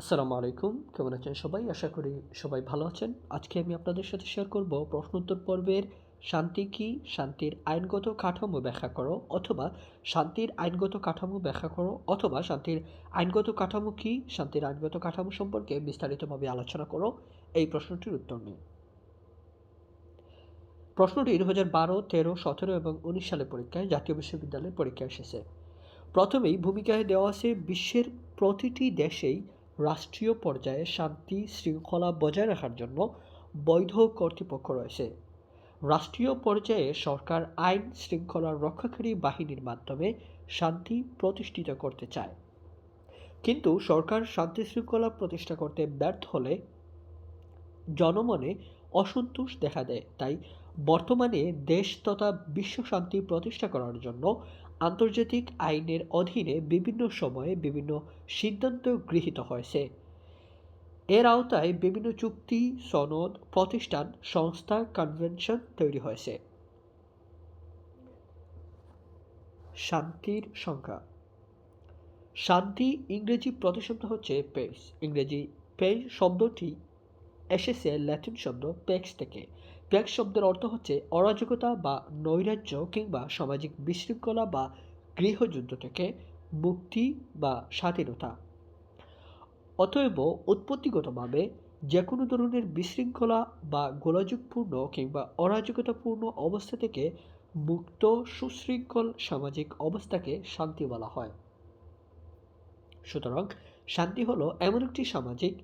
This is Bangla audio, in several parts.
আসসালামু আলাইকুম, কেমন আছেন সবাই? আশা করি সবাই ভালো আছেন। আজকে আমি আপনাদের সাথে শেয়ার করব প্রশ্নোত্তর পর্বের শান্তি কি? শান্তির আইনগত কাঠামো ব্যাখ্যা করো অথবা শান্তির আইনগত কাঠামো ব্যাখ্যা করো অথবা শান্তির আইনগত কাঠামো কি? শান্তির আইনগত কাঠামো সম্পর্কে বিস্তারিতভাবে আলোচনা করো। এই প্রশ্নটির উত্তর নিন। প্রশ্নটি দু হাজার বারো, তেরো, সতেরো এবং উনিশ সালের পরীক্ষায় জাতীয় বিশ্ববিদ্যালয়ের পরীক্ষা এসেছে। প্রথমেই ভূমিকায় দেওয়া আছে বিশ্বের প্রতিটি দেশেই রাষ্ট্রীয় পর্যায়ে শান্তি শৃঙ্খলা বজায় রাখার জন্য বৈধ কর্তৃপক্ষ রয়েছে। রাষ্ট্রীয় পর্যায়ে সরকার আইন শৃঙ্খলা রক্ষাকারী বাহিনীর মাধ্যমে শান্তি প্রতিষ্ঠিত করতে চায়। কিন্তু সরকার শান্তি শৃঙ্খলা প্রতিষ্ঠা করতে ব্যর্থ হলে জনমনে অসন্তোষ দেখা দেয়। তাই বর্তমানে দেশ তথা বিশ্ব শান্তি প্রতিষ্ঠা করার জন্য আন্তর্জাতিক আইনের অধীনে বিভিন্ন সময়ে বিভিন্ন সিদ্ধান্ত গৃহীত হয়েছে। এর আওতায় বিভিন্ন চুক্তি, সনদ, প্রতিষ্ঠান, সংস্থা, কনভেনশন তৈরি হয়েছে। শান্তির সংখ্যা। শান্তি ইংরেজি প্রতিশব্দ হচ্ছে পেস ইংরেজি পেস শব্দটি এসেছে ল্যাটিন শব্দ পেক্স থেকে। পেক্স শব্দের অর্থ হচ্ছে অরাজকতা বা নৈরাজ্য কিংবা সামাজিক বিশৃঙ্খলা বা গৃহযুদ্ধ থেকে মুক্তি বা স্বাধীনতা। অতএব উৎপত্তিগতভাবে যে কোনো ধরনের বিশৃঙ্খলা বা গোলাযোগপূর্ণ কিংবা অরাজকতাপূর্ণ অবস্থা থেকে মুক্ত, সুশৃঙ্খল সামাজিক অবস্থাকে শান্তি বলা হয়। সুতরাং শান্তি হলো এমন একটি সামাজিক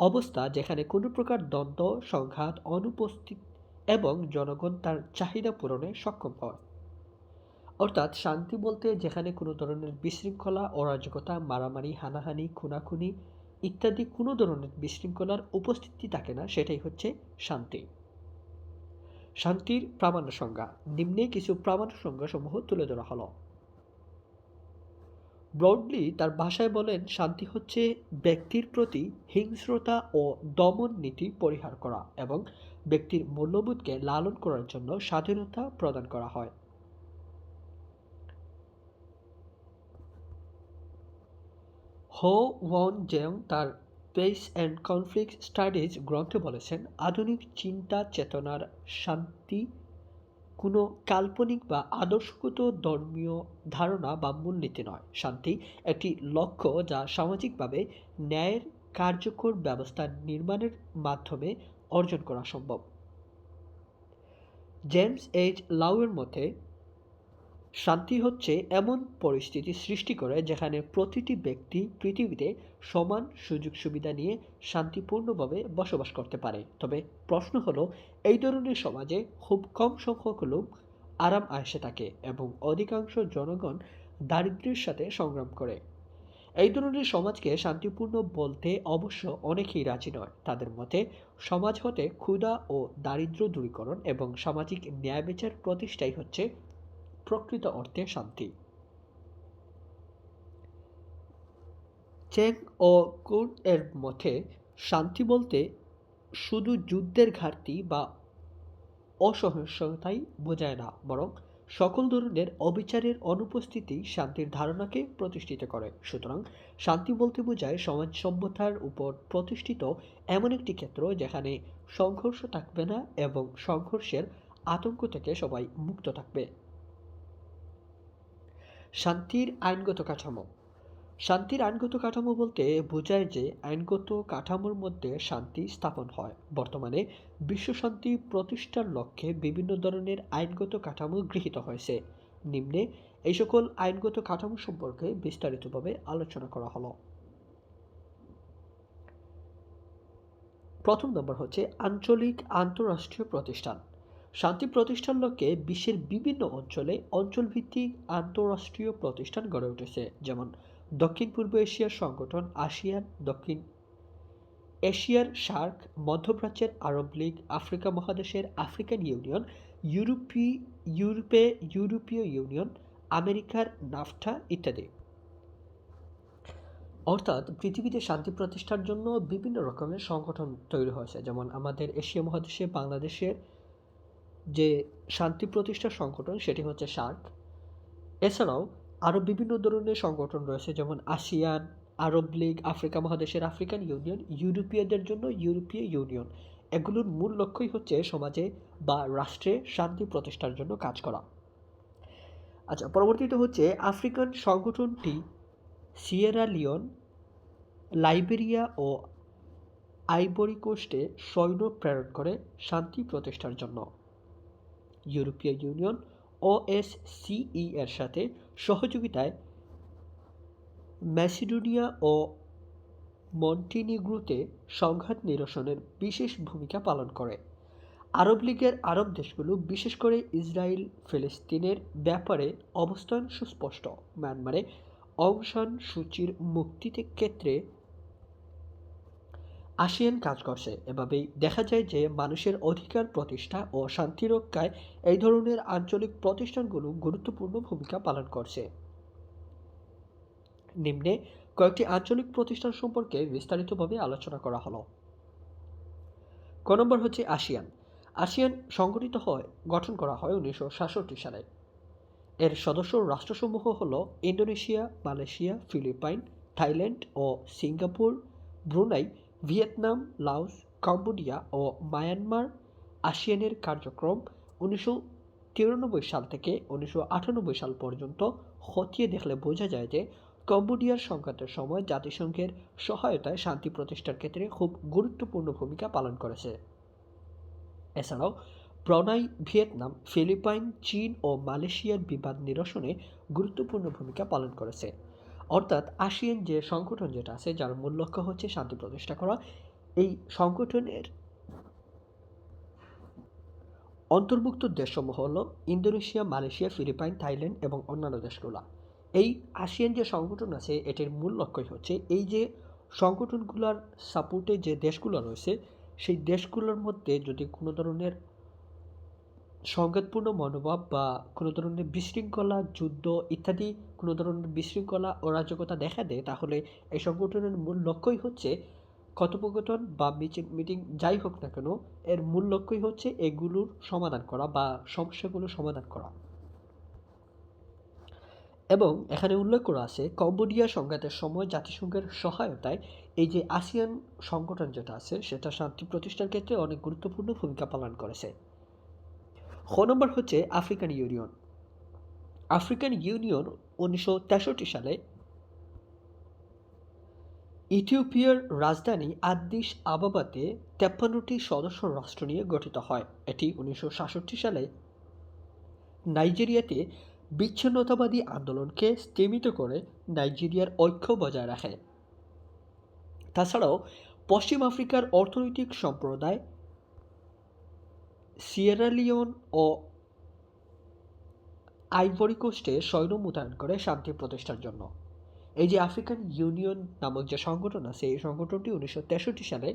অবস্থা যেখানে কোনো প্রকার দ্বন্দ্ব, সংঘাত, অনুপস্থিত এবং জনগণ তার চাহিদা পূরণে সক্ষম হয়। অর্থাৎ শান্তি বলতে যেখানে কোনো ধরনের বিশৃঙ্খলা, অরাজকতা, মারামারি, হানাহানি, খুনাখুনি ইত্যাদি কোনো ধরনের বিশৃঙ্খলার উপস্থিতি থাকে না, সেটাই হচ্ছে শান্তি। শান্তির প্রামাণ্য সংজ্ঞা নিম্নে কিছু প্রামাণ্য সংজ্ঞাসমূহ তুলে ধরা হলো। ব্রডলি তার ভাষায় বলেন, শান্তি হচ্ছে ব্যক্তির প্রতি হিংস্রতা ও দমন নীতি পরিহার করা এবং ব্যক্তির মূল্যবোধকে লালন করার জন্য স্বাধীনতা প্রদান করা হয়। হো ওয়ন জেং তার পেস অ্যান্ড কনফ্লিক্ট স্টাডিজ গ্রন্থে বলেছেন, আধুনিক চিন্তা চেতনার শান্তি কোনো কাল্পনিক বা আদর্শগত ধর্মীয় ধারণা বা মূলনীতি নয়। শান্তি একটি লক্ষ্য যা সামাজিকভাবে ন্যায়ের কার্যকর ব্যবস্থা নির্মাণের মাধ্যমে অর্জন করা সম্ভব। জেমস এইচ লাউয়ের মতে শান্তি হচ্ছে এমন পরিস্থিতি সৃষ্টি করে যেখানে প্রতিটি ব্যক্তি পৃথিবীতে সমান সুযোগ সুবিধা নিয়ে শান্তিপূর্ণভাবে বসবাস করতে পারে। তবে প্রশ্ন হলো, এই ধরনের সমাজে খুব কম সংখ্যক লোক আরাম আয়সে থাকে এবং অধিকাংশ জনগণ দারিদ্র্যের সাথে সংগ্রাম করে। এই ধরনের সমাজকে শান্তিপূর্ণ বলতে অবশ্য অনেকেই রাজি নয়। তাদের মতে, সমাজ হতে ক্ষুধা ও দারিদ্র্য দূরীকরণ এবং সামাজিক ন্যায় বিচার প্রতিষ্ঠাই হচ্ছে প্রকৃত অর্থে শান্তি। চেং ও কুন এর মতে, শান্তি বলতে শুধু যুদ্ধের ঘাটতি বা অসহিষ্ণুতাই বোঝায় না, বরং সকল ধরনের অবিচারের অনুপস্থিতি শান্তির ধারণাকে প্রতিষ্ঠিত করে। সুতরাং শান্তি বলতে বোঝায় সমাজ সভ্যতার উপর প্রতিষ্ঠিত এমন একটি ক্ষেত্র যেখানে সংঘর্ষ থাকবে না এবং সংঘর্ষের আতঙ্ক থেকে সবাই মুক্ত থাকবে। শান্তির আইনগত কাঠামো। শান্তির আইনগত কাঠামো বলতে বোঝায় যে আইনগত কাঠামোর মধ্যে শান্তি স্থাপন হয়। বর্তমানে বিশ্ব শান্তি প্রতিষ্ঠার লক্ষ্যে বিভিন্ন ধরনের আইনগত কাঠামো গৃহীত হয়েছে। নিম্নে এই সকল আইনগত কাঠামো সম্পর্কে বিস্তারিতভাবে আলোচনা করা হলো। প্রথম নম্বর হচ্ছে আঞ্চলিক আন্তঃরাষ্ট্রীয় প্রতিষ্ঠান। শান্তি প্রতিষ্ঠার লক্ষ্যে বিশ্বের বিভিন্ন অঞ্চলে অঞ্চলভিত্তিক আন্তঃরাষ্ট্রীয় প্রতিষ্ঠান গড়ে উঠেছে, যেমন দক্ষিণ পূর্ব এশিয়ার সংগঠন আসিয়ান, দক্ষিণ এশিয়ার সার্ক মধ্যপ্রাচ্যের আরব লীগ, আফ্রিকা মহাদেশের আফ্রিকান ইউনিয়ন, ইউরোপি, ইউরোপে, ইউরোপীয় ইউনিয়ন, আমেরিকার নাফটা ইত্যাদি। অর্থাৎ পৃথিবীতে শান্তি প্রতিষ্ঠার জন্য বিভিন্ন রকমের সংগঠন তৈরি হয়েছে, যেমন আমাদের এশিয়া মহাদেশে, বাংলাদেশের যে শান্তি প্রতিষ্ঠা সংগঠন, সেটি হচ্ছে সার্ক এছাড়াও আরও বিভিন্ন ধরনের সংগঠন রয়েছে, যেমন আসিয়ান, আরব লীগ, আফ্রিকা মহাদেশের আফ্রিকান ইউনিয়ন, ইউরোপীয়দের জন্য ইউরোপীয় ইউনিয়ন। এগুলোর মূল লক্ষ্যই হচ্ছে সমাজে বা রাষ্ট্রে শান্তি প্রতিষ্ঠার জন্য কাজ করা। আচ্ছা পরবর্তীতে হচ্ছে আফ্রিকান সংগঠনটি সিয়েরা লিওন, লাইবেরিয়া ও আইবরি কোস্টে সৈন্য প্রেরণ করে শান্তি প্রতিষ্ঠার জন্য। ইউরোপীয় ইউনিয়ন ওএসসিই এর সাথে সহযোগিতায় ম্যাসিডোনিয়া ও মন্টিনিগ্রুতে সংঘাত নিরসনের বিশেষ ভূমিকা পালন করে। আরব লীগের আরব দেশগুলো, বিশেষ করে ইসরায়েল, ফিলিস্তিনের ব্যাপারে অবস্থান সুস্পষ্ট। মিয়ানমারে অং সান সূচির মুক্তিতে ক্ষেত্রে আসিয়ান কাজ করছে। এভাবেই দেখা যায় যে মানুষের অধিকার প্রতিষ্ঠা ও শান্তি রক্ষায় এই ধরনের আঞ্চলিক প্রতিষ্ঠানগুলো গুরুত্বপূর্ণ ভূমিকা পালন করছে। নিম্নে কয়েকটি আঞ্চলিক প্রতিষ্ঠান সম্পর্কে বিস্তারিতভাবে আলোচনা করা হলো। ক নম্বর হচ্ছে আসিয়ান। আসিয়ান সংগঠিত হয়, গঠন করা হয় উনিশশো সাতষট্টি সালে। এর সদস্য রাষ্ট্রসমূহ হল ইন্দোনেশিয়া, মালয়েশিয়া, ফিলিপাইন, থাইল্যান্ড ও Singapore, Brunei Vietnam, Laos, Cambodia ও মায়ানমার আসিয়ানের কার্যক্রম উনিশশো তিরানব্বই সাল থেকে উনিশশো আটানব্বই সাল পর্যন্ত খতিয়ে দেখলে বোঝা যায় যে কম্বোডিয়ার সংঘাতের সময় জাতিসংঘের সহায়তায় শান্তি প্রতিষ্ঠার ক্ষেত্রে খুব গুরুত্বপূর্ণ ভূমিকা পালন করেছে। এছাড়াও, ব্রনাই, ভিয়েতনাম, ফিলিপাইন, চীন ও মালয়েশিয়ার বিবাদ নিরসনে গুরুত্বপূর্ণ ভূমিকা পালন করেছে। অর্থাৎ আসিয়ান যে সংগঠন যেটা আছে, যার মূল লক্ষ্য হচ্ছে শান্তি প্রতিষ্ঠা করা, এই সংগঠনের অন্তর্ভুক্ত দেশসমূহ হল ইন্দোনেশিয়া, মালয়েশিয়া, ফিলিপাইন, থাইল্যান্ড এবং অন্যান্য দেশগুলো। এই আসিয়ান যে সংগঠন আছে, এটির মূল লক্ষ্যই হচ্ছে এই যে সংগঠনগুলোর সাপোর্টে যে দেশগুলো রয়েছে, সেই দেশগুলোর মধ্যে যদি কোনো ধরনের সংঘাতপূর্ণ মনোভাব বা কোনো ধরনের বিশৃঙ্খলা, যুদ্ধ ইত্যাদি কোনো ধরনের বিশৃঙ্খলা অরাজকতা দেখা দেয়, তাহলে এই সংগঠনের মূল লক্ষ্যই হচ্ছে কথোপকথন বা মিটিং মিটিং যাই হোক না কেন, এর মূল লক্ষ্যই হচ্ছে এগুলোর সমাধান করা বা সমস্যাগুলো সমাধান করা। এবং এখানে উল্লেখ করা আছে, কম্বোডিয়া সংঘাতের সময় জাতিসংঘের সহায়তায় এই যে আসিয়ান সংগঠন যেটা আছে, সেটা শান্তি প্রতিষ্ঠার ক্ষেত্রে অনেক গুরুত্বপূর্ণ ভূমিকা পালন করেছে। খ নম্বর হচ্ছে আফ্রিকান ইউনিয়ন। আফ্রিকান ইউনিয়ন উনিশশো তেষট্টি সালে ইথিওপিয়ার রাজধানী আদ্দিস আবাবাতে তেপ্পান্নটি সদস্য রাষ্ট্র নিয়ে গঠিত হয়। এটি উনিশশো সাতষট্টি সালে নাইজেরিয়াতে বিচ্ছিন্নতাবাদী আন্দোলনকে স্থিমিত করে নাইজেরিয়ার ঐক্য বজায় রাখে। তাছাড়াও পশ্চিম আফ্রিকার অর্থনৈতিক সম্প্রদায় সিয়েরালিওন ও আইভরি কোস্টে সৈন্য মোতায়েন করে শান্তি প্রতিষ্ঠার জন্য। এই যে আফ্রিকান ইউনিয়ন নামক যে সংগঠন আছে, এই সংগঠনটি উনিশশো তেষট্টি সালে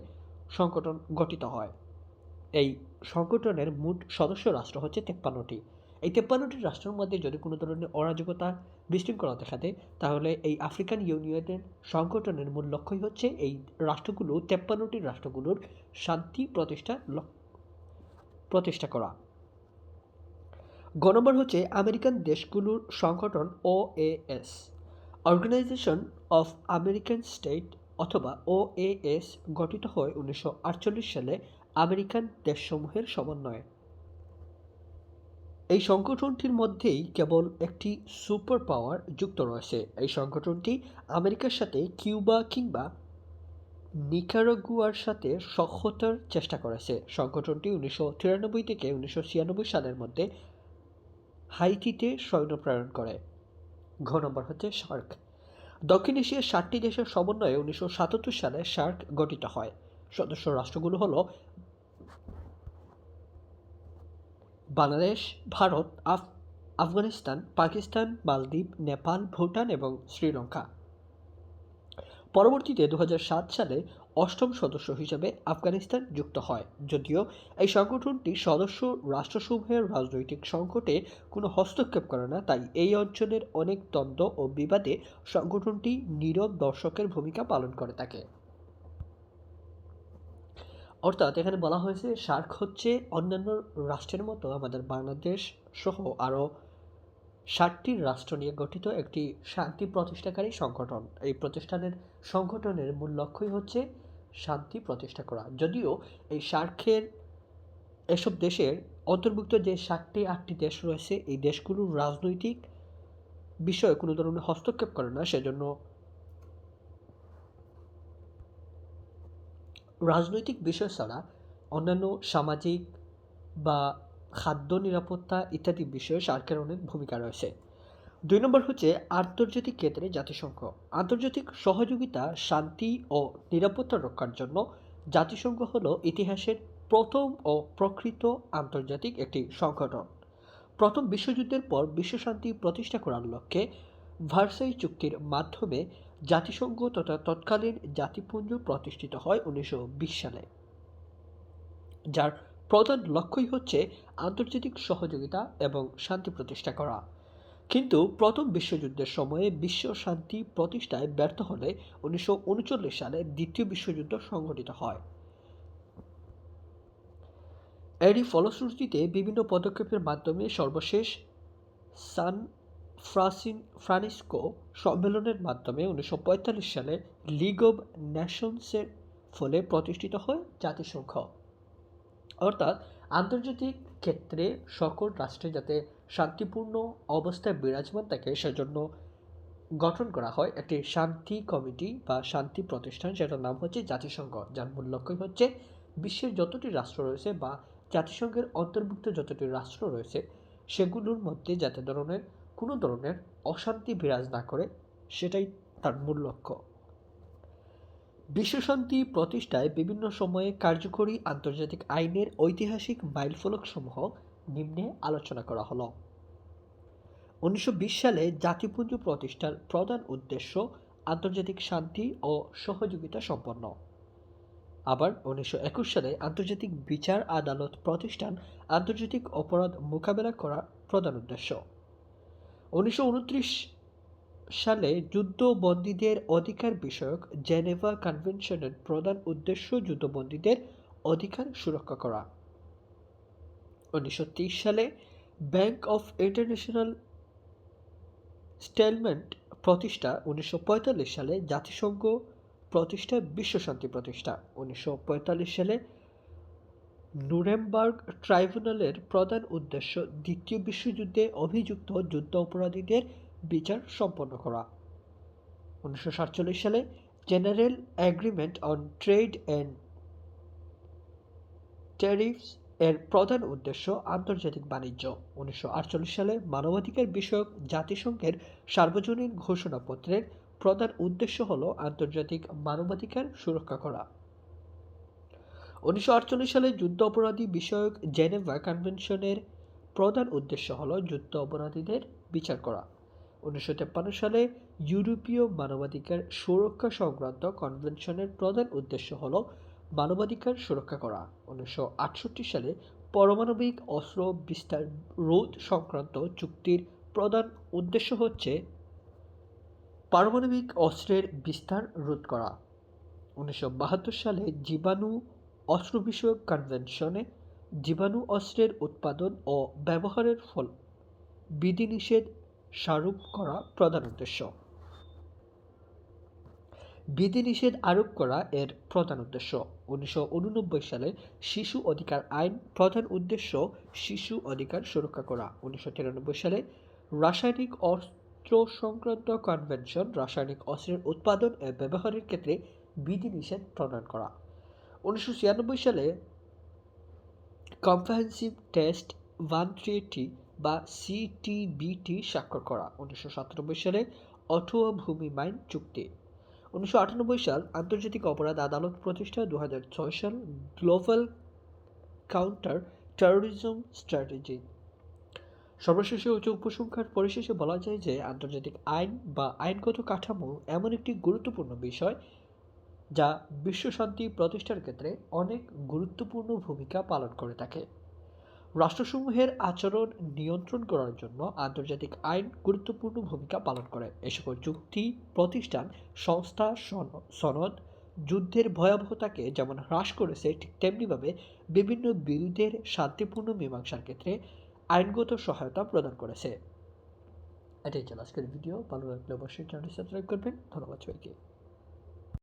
সংগঠন গঠিত হয়। এই সংগঠনের মোট সদস্য রাষ্ট্র হচ্ছে তেপ্পান্নটি। এই তেপ্পান্নটি রাষ্ট্রের মধ্যে যদি কোনো ধরনের অরাজকতা, বিশৃঙ্খলা দেখা দেয়, তাহলে এই আফ্রিকান ইউনিয়নের সংগঠনের মূল লক্ষ্যই হচ্ছে এই রাষ্ট্রগুলো, তেপ্পান্নটি রাষ্ট্রগুলোর শান্তি প্রতিষ্ঠা প্রতিষ্ঠা করা। গ হচ্ছে আমেরিকান দেশগুলোর সংগঠন O S organisation of American state অথবা ও এস গঠিত হয় উনিশশো আটচল্লিশ সালে আমেরিকান দেশসমূহের সমন্বয়ে। এই সংগঠনটির মধ্যেই কেবল একটি সুপার পাওয়ার যুক্ত রয়েছে। এই সংগঠনটি আমেরিকার সাথে কিউবা কিংবা নিকারাগুয়ার সাথে সক্ষতার চেষ্টা করেছে। সংগঠনটি উনিশশো তিরানব্বই থেকে উনিশশো ছিয়ানব্বই সালের মধ্যে হাইতিতে সৈন্য প্রেরণ করে। ঘ নম্বর হচ্ছে সার্ক দক্ষিণ এশিয়ার ষাটটি দেশের সমন্বয়ে উনিশশো সাতাত্তর সালে সার্ক গঠিত হয়। সদস্য রাষ্ট্রগুলো হলো বাংলাদেশ, ভারত, আফ আফগানিস্তান, পাকিস্তান, মালদ্বীপ, নেপাল, ভুটান এবং শ্রীলঙ্কা। পরবর্তীতে দু হাজার সাত সালে অষ্টম সদস্য হিসেবে আফগানিস্তান যুক্ত হয়। যদিও এই সংগঠনটি সদস্য রাষ্ট্রসমূহের রাজনৈতিক সংকটে কোনো হস্তক্ষেপ করে না, তাই এই অঞ্চলের অনেক দ্বন্দ্ব ও বিবাদে সংগঠনটি নীরব দর্শকের ভূমিকা পালন করে থাকে। অর্থাৎ এখানে বলা হয়েছে, সার্ক হচ্ছে অন্যান্য রাষ্ট্রের মতো আমাদের বাংলাদেশ সহ আরও ষাটটি রাষ্ট্র নিয়ে গঠিত একটি শান্তি প্রতিষ্ঠাকারী সংগঠন। এই প্রতিষ্ঠানের সংগঠনের মূল লক্ষ্যই হচ্ছে শান্তি প্রতিষ্ঠা করা। যদিও এই সার্কের এসব দেশের অন্তর্ভুক্ত যে সাতটি আটটি দেশ রয়েছে, এই দেশগুলোর রাজনৈতিক বিষয়ে কোনো ধরনের হস্তক্ষেপ করে না। সেজন্য রাজনৈতিক বিষয় ছাড়া অন্যান্য সামাজিক বা খাদ্য নিরাপত্তা ইত্যাদি বিষয়ে সার্কের অনেক ভূমিকা রয়েছে। দুই নম্বর হচ্ছে আন্তর্জাতিক ক্ষেত্রে জাতিসংঘ। আন্তর্জাতিক সহযোগিতা, শান্তি ও নিরাপত্তা রক্ষার জন্য জাতিসংঘ হলো ইতিহাসের প্রথম ও প্রকৃত আন্তর্জাতিক একটি সংগঠন। প্রথম বিশ্বযুদ্ধের পর বিশ্বশান্তি প্রতিষ্ঠা করার লক্ষ্যে ভার্সাই চুক্তির মাধ্যমে জাতিসংঘ তথা তৎকালীন জাতিপুঞ্জ প্রতিষ্ঠিত হয় উনিশশো বিশ সালে। যার প্রধান লক্ষ্যই হচ্ছে আন্তর্জাতিক সহযোগিতা এবং শান্তি প্রতিষ্ঠা করা। কিন্তু প্রথম বিশ্বযুদ্ধের সময়ে বিশ্ব শান্তি প্রতিষ্ঠায় ব্যর্থ হলে উনিশশো উনচল্লিশ সালে দ্বিতীয় বিশ্বযুদ্ধ সংঘটিত হয়। এরই ফলশ্রুতিতে বিভিন্ন পদক্ষেপের মাধ্যমে সর্বশেষ সান ফ্রাসিন ফ্রান্সিসকো সম্মেলনের মাধ্যমে উনিশশো পঁয়তাল্লিশ সালে লিগ অব নেশনসের ফলে প্রতিষ্ঠিত হয় জাতিসংঘ। অর্থাৎ আন্তর্জাতিক ক্ষেত্রে সকল রাষ্ট্রে যাতে শান্তিপূর্ণ অবস্থায় বিরাজমান থাকে, সেজন্য গঠন করা হয় একটি শান্তি কমিটি বা শান্তি প্রতিষ্ঠান, যেটার নাম হচ্ছে জাতিসংঘ। যার মূল লক্ষ্যই হচ্ছে বিশ্বের যতটি রাষ্ট্র রয়েছে বা জাতিসংঘের অন্তর্ভুক্ত যতটি রাষ্ট্র রয়েছে, সেগুলোর মধ্যে যাতে ধরনের, কোনো ধরনের অশান্তি বিরাজ না করে, সেটাই তার মূল লক্ষ্য। বিশ্বশান্তি প্রতিষ্ঠায় বিভিন্ন সময়ে কার্যকরী আন্তর্জাতিক আইনের ঐতিহাসিক মাইলফলকসমূহ নিম্নে আলোচনা করা হলো। উনিশশো সালে জাতিপুঞ্জ প্রতিষ্ঠার প্রধান উদ্দেশ্য আন্তর্জাতিক শান্তি ও সহযোগিতা সম্পন্ন। আবার উনিশশো একুশ সালে আন্তর্জাতিক বিচার আদালত প্রতিষ্ঠান আন্তর্জাতিক অপরাধ মোকাবেলা করার প্রধান উদ্দেশ্য। উনিশশো উনত্রিশ সালে যুদ্ধবন্দীদের অধিকার বিষয়ক জেনেভা কনভেনশনের প্রধান উদ্দেশ্য যুদ্ধবন্দীদের অধিকার সুরক্ষা করা। উনিশশো সালে ব্যাংক অফ ইন্টারন্যাশনাল স্টেলমেন্ট প্রতিষ্ঠা, উনিশশো পঁয়তাল্লিশ সালে জাতিসংঘ প্রতিষ্ঠা বিশ্বশান্তি প্রতিষ্ঠা। উনিশশো পঁয়তাল্লিশ সালে নুরেমবার্গ ট্রাইব্যুনালের প্রধান উদ্দেশ্য দ্বিতীয় বিশ্বযুদ্ধে অভিযুক্ত যুদ্ধ অপরাধীদের বিচার সম্পন্ন করা। উনিশশো সাতচল্লিশ সালে general agreement on trade and tariffs এর প্রধান উদ্দেশ্য আন্তর্জাতিক বাণিজ্য। উনিশশো আটচল্লিশ সালে মানবাধিকার বিষয়ক জাতিসংঘের সার্বজনীন ঘোষণাপত্রের প্রধান উদ্দেশ্য হল আন্তর্জাতিক মানবাধিকার সুরক্ষা করা। উনিশশো আটচল্লিশ সালে যুদ্ধ অপরাধী বিষয়ক জেনেভা কনভেনশনের প্রধান উদ্দেশ্য হল যুদ্ধ অপরাধীদের বিচার করা। উনিশশো সালে ইউরোপীয় মানবাধিকার সুরক্ষা সংক্রান্ত কনভেনশনের প্রধান উদ্দেশ্য হল মানবাধিকার সুরক্ষা করা। উনিশশো আটষট্টি সালে পারমাণবিক অস্ত্র বিস্তার রোধ সংক্রান্ত চুক্তির প্রধান উদ্দেশ্য হচ্ছে পারমাণবিক অস্ত্রের বিস্তার রোধ করা। উনিশশো বাহাত্তর সালে জীবাণু অস্ত্র বিষয়ক কনভেনশনে জীবাণু অস্ত্রের উৎপাদন ও ব্যবহারের ফল বিধিনিষেধ স্মারক করা প্রধান উদ্দেশ্য। বিধিনিষেধ আরোপ করা এর প্রধান উদ্দেশ্য। উনিশশো উননব্বই সালে শিশু অধিকার আইন প্রধান উদ্দেশ্য শিশু অধিকার সুরক্ষা করা। উনিশশো তিরানব্বই সালে রাসায়নিক অস্ত্র সংক্রান্ত কনভেনশন রাসায়নিক অস্ত্রের উৎপাদন ও ব্যবহারের ক্ষেত্রে বিধিনিষেধ প্রদান করা। উনিশশো ছিয়ানব্বই সালে কম্প্রাহেন্সিভ টেস্ট ওয়ান থ্রি বা সিটিবিটি স্বাক্ষর করা। উনিশশো সাতানব্বই সালে অটোয়া ভূমি মাইন চুক্তি। উনিশশো আটানব্বই সাল আন্তর্জাতিক অপরাধ আদালত প্রতিষ্ঠা। দু হাজার ছয় সাল গ্লোবাল কাউন্টার টেরোরিজম স্ট্র্যাটেজি। সর্বশেষে উচ্চ উপসংখ্যার পরিশেষে বলা যায় যে আন্তর্জাতিক আইন বা আইনগত কাঠামো এমন একটি গুরুত্বপূর্ণ বিষয় যা বিশ্বশান্তি প্রতিষ্ঠার ক্ষেত্রে অনেক গুরুত্বপূর্ণ ভূমিকা পালন করে থাকে। রাষ্ট্রসমূহের আচরণ নিয়ন্ত্রণ করার জন্য আন্তর্জাতিক আইন গুরুত্বপূর্ণ ভূমিকা পালন করে। এ সকল চুক্তি প্রতিষ্ঠান, সংস্থা সনদ, যুদ্ধের ভয়াবহতাকে যেমন হ্রাস করেছে, ঠিক তেমনিভাবে বিভিন্ন বিরোধের শান্তিপূর্ণ মীমাংসার ক্ষেত্রে আইনগত সহায়তা প্রদান করেছে। এটাই ছিল আজকের ভিডিও। ভালো লাগলে অবশ্যই চ্যানেলটি সাবস্ক্রাইব করবেন। ধন্যবাদ সবাইকে।